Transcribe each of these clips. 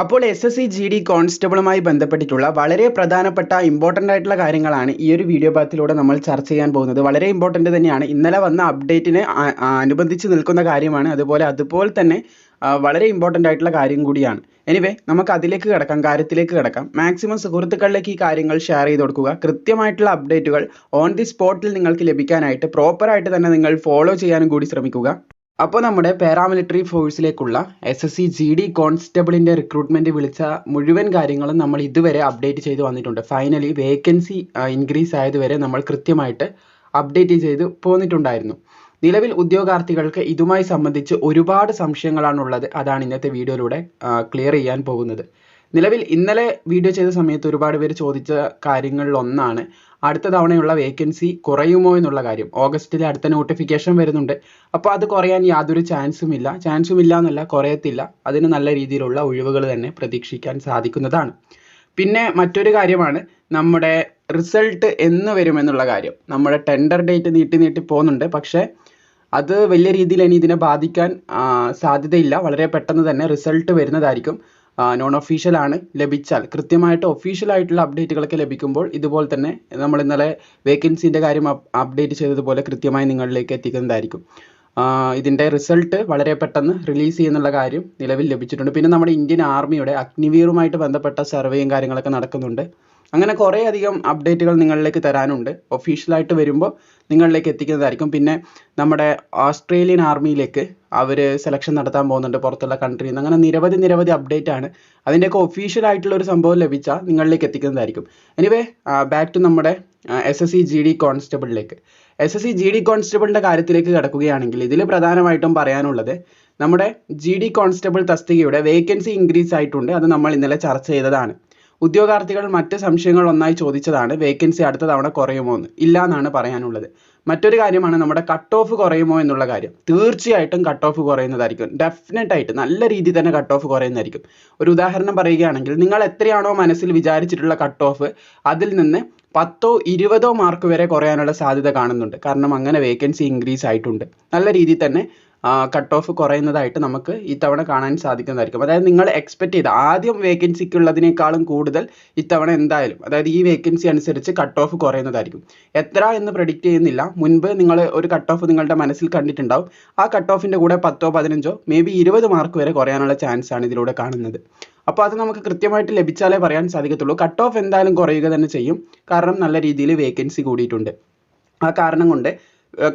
അപ്പോൾ S S C G D കോൺസ്റ്റബിളുമായി ബന്ധപ്പെട്ടിട്ടുള്ള വളരെ പ്രധാനപ്പെട്ട ഇമ്പോർട്ടന്റ് ആയിട്ടുള്ള കാര്യങ്ങളാണ് ഈ ഒരു വീഡിയോ ഭാഗത്തിലൂടെ നമ്മൾ ചർച്ച ചെയ്യാൻ പോകുന്നത്. വളരെ ഇമ്പോർട്ടന്റ് തന്നെയാണ്. ഇന്നലെ വന്ന അപ്ഡേറ്റിന് അനുബന്ധിച്ച് നിൽക്കുന്ന കാര്യമാണ്. അതുപോലെ അതുപോലെ തന്നെ വളരെ ഇമ്പോർട്ടന്റ് ആയിട്ടുള്ള കാര്യം കൂടിയാണ്. എനിവേ നമുക്ക് അതിലേക്ക് കിടക്കാം കാര്യത്തിലേക്ക് കിടക്കാം. മാക്സിമം സുഹൃത്തുക്കളിലേക്ക് ഈ കാര്യങ്ങൾ ഷെയർ ചെയ്ത് കൊടുക്കുക. കൃത്യമായിട്ടുള്ള അപ്ഡേറ്റുകൾ ഓൺ ദി സ്പോട്ടിൽ നിങ്ങൾക്ക് ലഭിക്കാനായിട്ട് പ്രോപ്പറായിട്ട് തന്നെ നിങ്ങൾ ഫോളോ ചെയ്യാനും കൂടി ശ്രമിക്കുക. അപ്പോൾ നമ്മുടെ paramilitary ഫോഴ്സിലേക്കുള്ള S S C G D കോൺസ്റ്റബിളിന്റെ recruitment വിളിച്ച മുഴുവൻ കാര്യങ്ങളും നമ്മൾ ഇതുവരെ അപ്ഡേറ്റ് ചെയ്ത് വന്നിട്ടുണ്ട്. ഫൈനലി വേക്കൻസി ഇൻക്രീസ് ആയതുവരെ നമ്മൾ കൃത്യമായിട്ട് അപ്ഡേറ്റ് ചെയ്ത് പോന്നിട്ടുണ്ടായിരുന്നു. നിലവിൽ ഉദ്യോഗാർത്ഥികൾക്ക് ഇതുമായി സംബന്ധിച്ച് ഒരുപാട് സംശയങ്ങളാണുള്ളത്. അതാണ് ഇന്നത്തെ വീഡിയോയിലൂടെ ക്ലിയർ ചെയ്യാൻ പോകുന്നത്. നിലവിൽ ഇന്നലെ വീഡിയോ ചെയ്ത സമയത്ത് ഒരുപാട് പേര് ചോദിച്ച കാര്യങ്ങളിൽ ഒന്നാണ് അടുത്ത തവണയുള്ള വേക്കൻസി കുറയുമോ എന്നുള്ള കാര്യം. ഓഗസ്റ്റിൽ അടുത്ത നോട്ടിഫിക്കേഷൻ വരുന്നുണ്ട്. അപ്പോൾ അത് കുറയാൻ യാതൊരു ചാൻസും ഇല്ല. ചാൻസും ഇല്ല എന്നല്ല കുറയത്തില്ല. അതിന് നല്ല രീതിയിലുള്ള ഒഴിവുകൾ തന്നെ പ്രതീക്ഷിക്കാൻ സാധിക്കുന്നതാണ്. പിന്നെ മറ്റൊരു കാര്യമാണ് നമ്മുടെ റിസൾട്ട് എന്ന് വരുമെന്നുള്ള കാര്യം. നമ്മുടെ ടെൻഡർ ഡേറ്റ് നീട്ടി നീട്ടി പോകുന്നുണ്ട്. പക്ഷേ അത് വലിയ രീതിയിൽ ഇനി ഇതിനെ ബാധിക്കാൻ സാധ്യതയില്ല. വളരെ പെട്ടെന്ന് തന്നെ റിസൾട്ട് വരുന്നതായിരിക്കും. നോൺ ഒഫീഷ്യൽ ആണ് ലഭിച്ചാൽ. കൃത്യമായിട്ട് ഒഫീഷ്യൽ ആയിട്ടുള്ള അപ്ഡേറ്റുകളൊക്കെ ലഭിക്കുമ്പോൾ ഇതുപോലെ തന്നെ നമ്മൾ ഇന്നലെ വേക്കൻസിന്റെ കാര്യം അപ്ഡേറ്റ് ചെയ്തതുപോലെ കൃത്യമായി നിങ്ങളിലേക്ക് എത്തിക്കുന്നതായിരിക്കും. ഇതിന്റെ റിസൾട്ട് വളരെ പെട്ടെന്ന് റിലീസ് ചെയ്യുന്നുള്ള കാര്യം നിലവിൽ ലഭിച്ചിട്ടുണ്ട്. പിന്നെ നമ്മുടെ ഇന്ത്യൻ ആർമിയുടെ അഗ്നിവീറുമായിട്ട് ബന്ധപ്പെട്ട സർവേയും കാര്യങ്ങളൊക്കെ നടക്കുന്നുണ്ട്. അങ്ങനെ കുറേ അധികം അപ്ഡേറ്റുകൾ നിങ്ങളിലേക്ക് തരാനുണ്ട്. ഒഫീഷ്യലായിട്ട് വരുമ്പോൾ നിങ്ങളിലേക്ക് എത്തിക്കുന്നതായിരിക്കും. പിന്നെ നമ്മുടെ ഓസ്ട്രേലിയൻ ആർമിയിലേക്ക് അവർ സെലക്ഷൻ നടത്താൻ പോകുന്നുണ്ട് പുറത്തുള്ള കൺട്രിയിൽ നിന്ന്. അങ്ങനെ നിരവധി നിരവധി അപ്ഡേറ്റ് ആണ്. അതിന്റെയൊക്കെ ഒഫീഷ്യൽ ആയിട്ടുള്ള ഒരു സംഭവം ലഭിച്ചാൽ നിങ്ങളിലേക്ക് എത്തിക്കുന്നതായിരിക്കും. എനിവേ ബാക്ക് ടു നമ്മുടെ S S C G D കോൺസ്റ്റബിളിലേക്ക് S S C G D കോൺസ്റ്റബിളിന്റെ കാര്യത്തിലേക്ക് കിടക്കുകയാണെങ്കിൽ ഇതിൽ പ്രധാനമായിട്ടും പറയാനുള്ളത് നമ്മുടെ ജി ഡി കോൺസ്റ്റബിൾ തസ്തികയുടെ വേക്കൻസി ഇൻക്രീസ് ആയിട്ടുണ്ട്. അത് നമ്മൾ ഇന്നലെ ചർച്ച ചെയ്തതാണ്. ഉദ്യോഗാർത്ഥികൾ മറ്റ് സംശയങ്ങൾ ഒന്നായി ചോദിച്ചതാണ് വേക്കൻസി അടുത്ത തവണ കുറയുമോ എന്ന്. ഇല്ല എന്നാണ് പറയാനുള്ളത്. മറ്റൊരു കാര്യമാണ് നമ്മുടെ കട്ട് ഓഫ് കുറയുമോ എന്നുള്ള കാര്യം. തീർച്ചയായിട്ടും കട്ട് ഓഫ് കുറയുന്നതായിരിക്കും. ഡെഫിനറ്റ് ആയിട്ട് നല്ല രീതിയിൽ തന്നെ കട്ട് ഓഫ് കുറയുന്നതായിരിക്കും. ഒരു ഉദാഹരണം പറയുകയാണെങ്കിൽ നിങ്ങൾ എത്രയാണോ മനസ്സിൽ വിചാരിച്ചിട്ടുള്ള കട്ട് ഓഫ് അതിൽ നിന്ന് പത്തോ ഇരുപതോ മാർക്ക് വരെ കുറയാനുള്ള സാധ്യത കാണുന്നുണ്ട്. കാരണം അങ്ങനെ വേക്കൻസി ഇൻക്രീസ് ആയിട്ടുണ്ട്. നല്ല രീതിയിൽ തന്നെ കട്ട് ഓഫ് കുറയുന്നതായിട്ട് നമുക്ക് ഇത്തവണ കാണാൻ സാധിക്കുന്നതായിരിക്കും. അതായത് നിങ്ങൾ എക്സ്പെക്ട് ചെയ്ത ആദ്യം വേക്കൻസിക്കുള്ളതിനേക്കാളും കൂടുതൽ ഇത്തവണ എന്തായാലും അതായത് ഈ വേക്കൻസി അനുസരിച്ച് കട്ട് ഓഫ് കുറയുന്നതായിരിക്കും. എത്ര എന്ന് പ്രഡിക്റ്റ് ചെയ്യുന്നില്ല. മുൻപ് നിങ്ങൾ ഒരു കട്ട് ഓഫ് നിങ്ങളുടെ മനസ്സിൽ കണ്ടിട്ടുണ്ടാവും. ആ കട്ട് ഓഫിന്റെ കൂടെ പത്തോ പതിനഞ്ചോ മേ ബി ഇരുപത് മാർക്ക് വരെ കുറയാനുള്ള ചാൻസ് ആണ് ഇതിലൂടെ കാണുന്നത്. അപ്പോൾ അത് നമുക്ക് കൃത്യമായിട്ട് ലഭിച്ചാലേ പറയാൻ സാധിക്കത്തുള്ളൂ. കട്ട് ഓഫ് എന്തായാലും കുറയുക തന്നെ ചെയ്യും. കാരണം നല്ല രീതിയിൽ വേക്കൻസി കൂടിയിട്ടുണ്ട്. ആ കാരണം കൊണ്ട്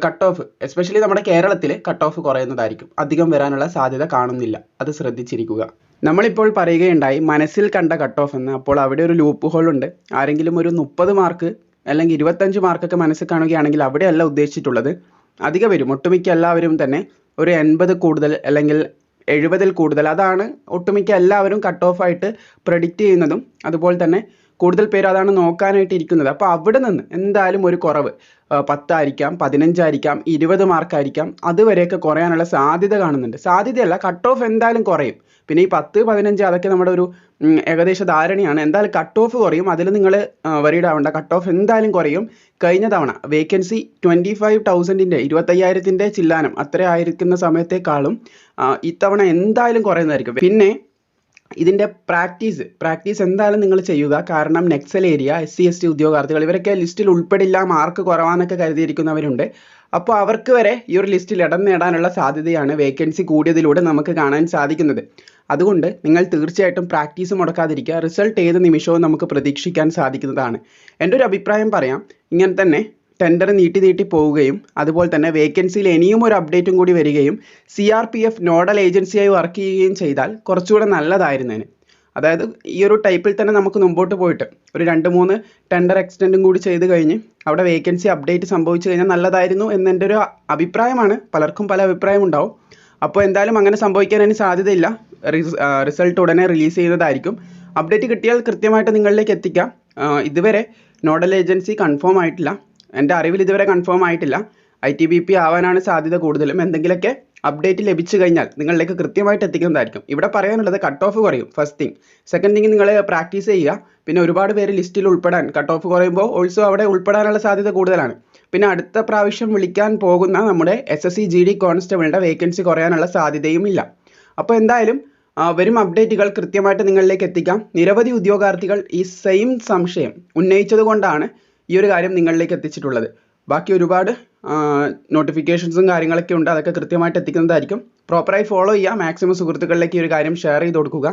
കട്ട് ഓഫ് എസ്പെഷ്യലി നമ്മുടെ കേരളത്തിൽ കട്ട് ഓഫ് കുറയുന്നതായിരിക്കും. അധികം വരാനുള്ള സാധ്യത കാണുന്നില്ല. അത് ശ്രദ്ധിച്ചിരിക്കുക. നമ്മളിപ്പോൾ പറയുകയുണ്ടായി മനസ്സിൽ കണ്ട കട്ട് ഓഫ് എന്ന്. അപ്പോൾ അവിടെ ഒരു ലൂപ്പ് ഹോൾ ഉണ്ട്. ആരെങ്കിലും ഒരു മുപ്പത് മാർക്ക് അല്ലെങ്കിൽ ഇരുപത്തഞ്ച് മാർക്കൊക്കെ മനസ്സിൽ കാണുകയാണെങ്കിൽ അവിടെയല്ല ഉദ്ദേശിച്ചിട്ടുള്ളത്. അധികം വരും. ഒട്ടുമിക്ക എല്ലാവരും തന്നെ ഒരു എൺപത് കൂടുതൽ അല്ലെങ്കിൽ എഴുപതിൽ കൂടുതൽ. അതാണ് ഒട്ടുമിക്ക എല്ലാവരും കട്ട് ഓഫ് ആയിട്ട് പ്രഡിക്റ്റ് ചെയ്യുന്നതും. അതുപോലെ തന്നെ കൂടുതൽ പേര് അതാണ് നോക്കാനായിട്ട് ഇരിക്കുന്നത്. അപ്പോൾ അവിടെ നിന്ന് എന്തായാലും ഒരു കുറവ്. പത്തായിരിക്കാം പതിനഞ്ചായിരിക്കാം ഇരുപത് മാർക്കായിരിക്കാം. അതുവരെയൊക്കെ കുറയാനുള്ള സാധ്യത കാണുന്നുണ്ട്. സാധ്യതയല്ല കട്ട് ഓഫ് എന്തായാലും കുറയും. പിന്നെ ഈ പത്ത് പതിനഞ്ച് അതൊക്കെ നമ്മുടെ ഒരു ഏകദേശ ധാരണയാണ്. എന്തായാലും കട്ട് ഓഫ് കുറയും. അതിൽ നിങ്ങൾ വറീഡ് ആവണ്ട. കട്ട് ഓഫ് എന്തായാലും കുറയും. കഴിഞ്ഞ തവണ വേക്കൻസി ട്വന്റി ഫൈവ് തൗസൻഡിന്റെ ഇരുപത്തയ്യായിരത്തിന്റെ ചില്ലാനം അത്ര ആയിരിക്കുന്ന സമയത്തേക്കാളും ഇത്തവണ എന്തായാലും കുറയുന്നതായിരിക്കും. പിന്നെ ഇതിന്റെ പ്രാക്ടീസ് പ്രാക്ടീസ് എന്തായാലും നിങ്ങൾ ചെയ്യുക. കാരണം Naxal area S C S T ഉദ്യോഗാർത്ഥികൾ ഇവരൊക്കെ ലിസ്റ്റിൽ ഉൾപ്പെടില്ല മാർക്ക് കുറവാന്നൊക്കെ കരുതിയിരിക്കുന്നവരുണ്ട്. അപ്പോൾ അവർക്ക് വരെ ഈ ഒരു ലിസ്റ്റിൽ ഇടം നേടാനുള്ള സാധ്യതയാണ് വേക്കൻസി കൂടിയതിലൂടെ നമുക്ക് കാണാൻ സാധിക്കുന്നത്. അതുകൊണ്ട് നിങ്ങൾ തീർച്ചയായിട്ടും പ്രാക്ടീസ് മുടക്കാതിരിക്കുക. റിസൾട്ട് ഏത് നിമിഷവും നമുക്ക് പ്രതീക്ഷിക്കാൻ സാധിക്കുന്നതാണ്. എന്റെ ഒരു അഭിപ്രായം പറയാം. ഇങ്ങനെ തന്നെ ടെൻഡർ നീട്ടി നീട്ടി പോവുകയും അതുപോലെ തന്നെ വേക്കൻസിയിൽ ഇനിയും ഒരു അപ്ഡേറ്റും കൂടി വരികയും C R P F nodal ഏജൻസിയായി work ചെയ്യുകയും ചെയ്താൽ കുറച്ചുകൂടെ നല്ലതായിരുന്നേനെ. അതായത് ഈ ഒരു ടൈപ്പിൽ തന്നെ നമുക്ക് മുമ്പോട്ട് പോയിട്ട് ഒരു രണ്ട് മൂന്ന് ടെൻഡർ എക്സ്റ്റൻഡും കൂടി ചെയ്ത് കഴിഞ്ഞ് അവിടെ വേക്കൻസി അപ്ഡേറ്റ് സംഭവിച്ചു കഴിഞ്ഞാൽ നല്ലതായിരുന്നു എന്നെന്റെ ഒരു അഭിപ്രായമാണ്. പലർക്കും പല അഭിപ്രായം ഉണ്ടാവും. അപ്പോൾ എന്തായാലും അങ്ങനെ സംഭവിക്കാൻ അതിന് സാധ്യതയില്ല. റിസൾട്ട് ഉടനെ റിലീസ് ചെയ്യുന്നതായിരിക്കും. അപ്ഡേറ്റ് കിട്ടിയാൽ കൃത്യമായിട്ട് നിങ്ങളിലേക്ക് എത്തിക്കാം. ഇതുവരെ നോഡൽ ഏജൻസി കൺഫേം ആയിട്ടില്ല. എന്റെ അറിവിൽ ഇതുവരെ കൺഫേം ആയിട്ടില്ല. ഐ ടി ബി പി ആവാനാണ് സാധ്യത കൂടുതലും. എന്തെങ്കിലുമൊക്കെ അപ്ഡേറ്റ് ലഭിച്ചു കഴിഞ്ഞാൽ നിങ്ങളിലേക്ക് കൃത്യമായിട്ട് എത്തിക്കുന്നതായിരിക്കും. ഇവിടെ പറയാനുള്ളത് കട്ട് ഓഫ് കുറയും ഫസ്റ്റ് തിങ് സെക്കൻഡ് തിങ് നിങ്ങൾ പ്രാക്ടീസ് ചെയ്യുക. പിന്നെ ഒരുപാട് പേര് ലിസ്റ്റിൽ ഉൾപ്പെടാൻ. കട്ട് ഓഫ് കുറയുമ്പോൾ ഓൾസോ അവിടെ ഉൾപ്പെടാനുള്ള സാധ്യത കൂടുതലാണ്. പിന്നെ അടുത്ത പ്രാവശ്യം വിളിക്കാൻ പോകുന്ന നമ്മുടെ S S C G D കോൺസ്റ്റബിളിന്റെ vacancy കുറയാനുള്ള സാധ്യതയും ഇല്ല. അപ്പോൾ എന്തായാലും വരും അപ്ഡേറ്റുകൾ കൃത്യമായിട്ട് നിങ്ങളിലേക്ക് എത്തിക്കാം. നിരവധി ഉദ്യോഗാർത്ഥികൾ ഈ സെയിം സംശയം ഉന്നയിച്ചത് കൊണ്ടാണ് ഈ ഒരു കാര്യം നിങ്ങളിലേക്ക് എത്തിച്ചിട്ടുള്ളത്. ബാക്കി ഒരുപാട് നോട്ടിഫിക്കേഷൻസും കാര്യങ്ങളൊക്കെ ഉണ്ട്. അതൊക്കെ കൃത്യമായിട്ട് എത്തിക്കുന്നതായിരിക്കും. പ്രോപ്പറായി ഫോളോ ചെയ്യുക. മാക്സിമം സുഹൃത്തുക്കളിലേക്ക് ഈ ഒരു കാര്യം ഷെയർ ചെയ്ത് കൊടുക്കുക.